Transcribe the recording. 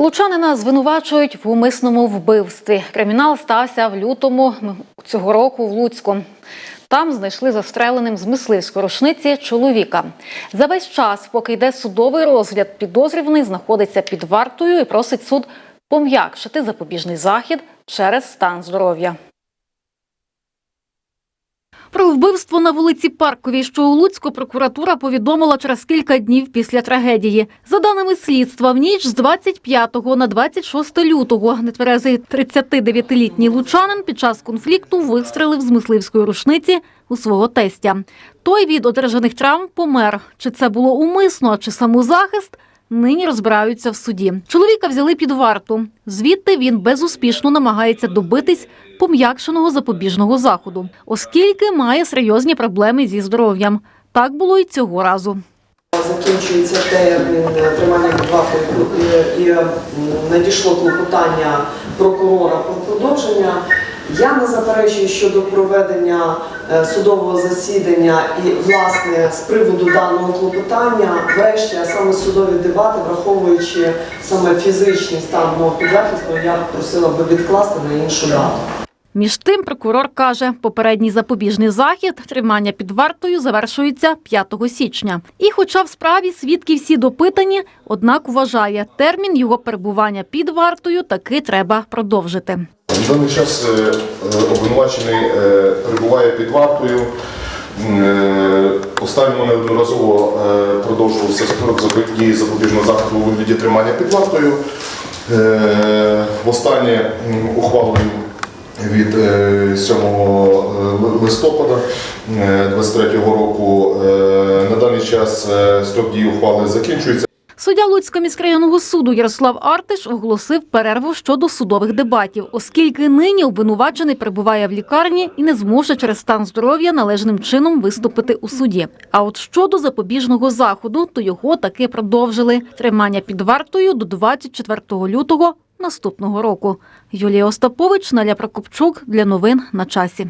Лучанина звинувачують в умисному вбивстві. Кримінал стався в лютому цього року в Луцьку. Там знайшли застреленим з мисливської рушниці чоловіка. За весь час, поки йде судовий розгляд, підозрюваний знаходиться під вартою і просить суд пом'якшити запобіжний захід через стан здоров'я. Про вбивство на вулиці Парковій, що у Луцьку, прокуратура повідомила через кілька днів після трагедії. За даними слідства, в ніч з 25 на 26 лютого нетверезий 39-літній лучанин під час конфлікту вистрелив з мисливської рушниці у свого тестя. Той від одержаних травм помер. Чи це було умисно, чи самозахист – Нині розбираються в суді. Чоловіка взяли під варту. Звідти він безуспішно намагається добитись пом'якшеного запобіжного заходу, оскільки має серйозні проблеми зі здоров'ям. Так було і цього разу. Закінчується термін тримання під вартою і, і надійшло клопотання прокурора про продовження. Я не заперечую щодо проведення е, судового засідання і, власне, з приводу даного клопотання, врешті, а саме судові дебати, враховуючи саме фізичний стан мого підзахисного, я просила би відкласти на іншу дату. Між тим, прокурор каже, попередній запобіжний захід тримання під вартою завершується 5 січня. І, хоча в справі свідки всі допитані, однак вважає, термін його перебування під вартою таки треба продовжити. На даний час е, е, обвинувачений е, перебуває під вартою. Останньому неодноразово продовжувався строк дії запобіжного заходу у вигляді тримання під вартою. Востаннє ухвалою від е, 7 листопада 2023 року на даний час строк дії ухвали закінчується. Суддя Луцького міськрайонного суду Ярослав Артиш оголосив перерву щодо судових дебатів, оскільки нині обвинувачений перебуває в лікарні і не зможе через стан здоров'я належним чином виступити у суді. А от щодо запобіжного заходу, то його таки продовжили тримання під вартою до 24 лютого наступного року. Юлія Остапович, Наля Прокопчук для новин на часі.